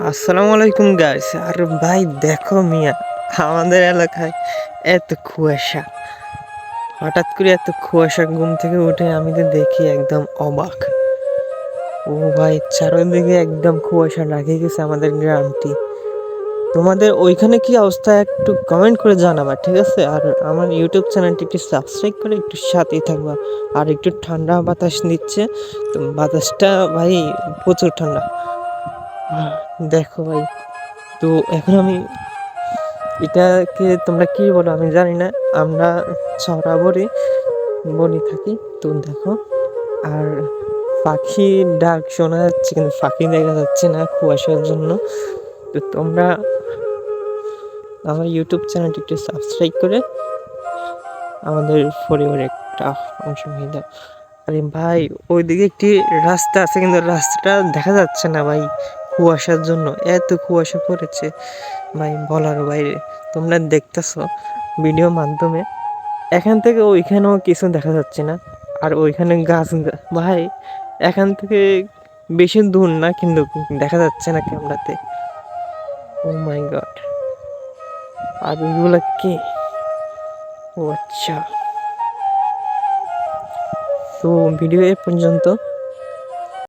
আসসালামু আলাইকুম গাইস আর ভাই, দেখো মিয়া, আমাদের এলাকায় এত কুয়াশা। হঠাৎ করে এত কুয়াশা, ঘুম থেকে উঠে আমি তো দেখি একদম অবাক। ও ভাই, চারদিকে একদম কুয়াশা, লাগিয়ে গেছে আমাদের গ্রামটি। তোমাদের ওইখানে কি অবস্থা একটু কমেন্ট করে জানাবা, ঠিক আছে? আর আমার ইউটিউব চ্যানেলটি একটু সাবস্ক্রাইব করে একটু সাথেই থাকবা। আর একটু ঠান্ডা বাতাস নিচ্ছে, তো বাতাসটা ভাই প্রচুর ঠান্ডা। দেখো ভাই, তো এখন আমি এটাকে তোমরা কি বলো আমি জানি না, আমরা বলি বলি থাকি, তো দেখো। আর পাখি ডাক শোনা যাচ্ছে, কিন্তু পাখি দেখা যাচ্ছে না কুয়াশার জন্য। তো তোমরা আমার ইউটিউব চ্যানেলটি একটু সাবস্ক্রাইব করে আমাদের পরিবারের একটা অংশ হয়ে দাও আরে ভাই, ওইদিকে একটি রাস্তা আছে, কিন্তু রাস্তাটা দেখা যাচ্ছে না ভাই। কুয়াশার জন্য এত কুয়াশা পড়েছে ভাই, বলার বাইরে। তোমরা দেখতেছো ভিডিও মাধ্যমে। এখান থেকে ওইখানেও কিছু দেখা যাচ্ছে না। আর ওইখানে গাছ ভাই, এখান থেকে বেশি দূর না, কিন্তু দেখা যাচ্ছে না ক্যামেরাতে। ও মাই গড। আর ওইগুলো কি? ও আচ্ছা। তো ভিডিও এ পর্যন্ত।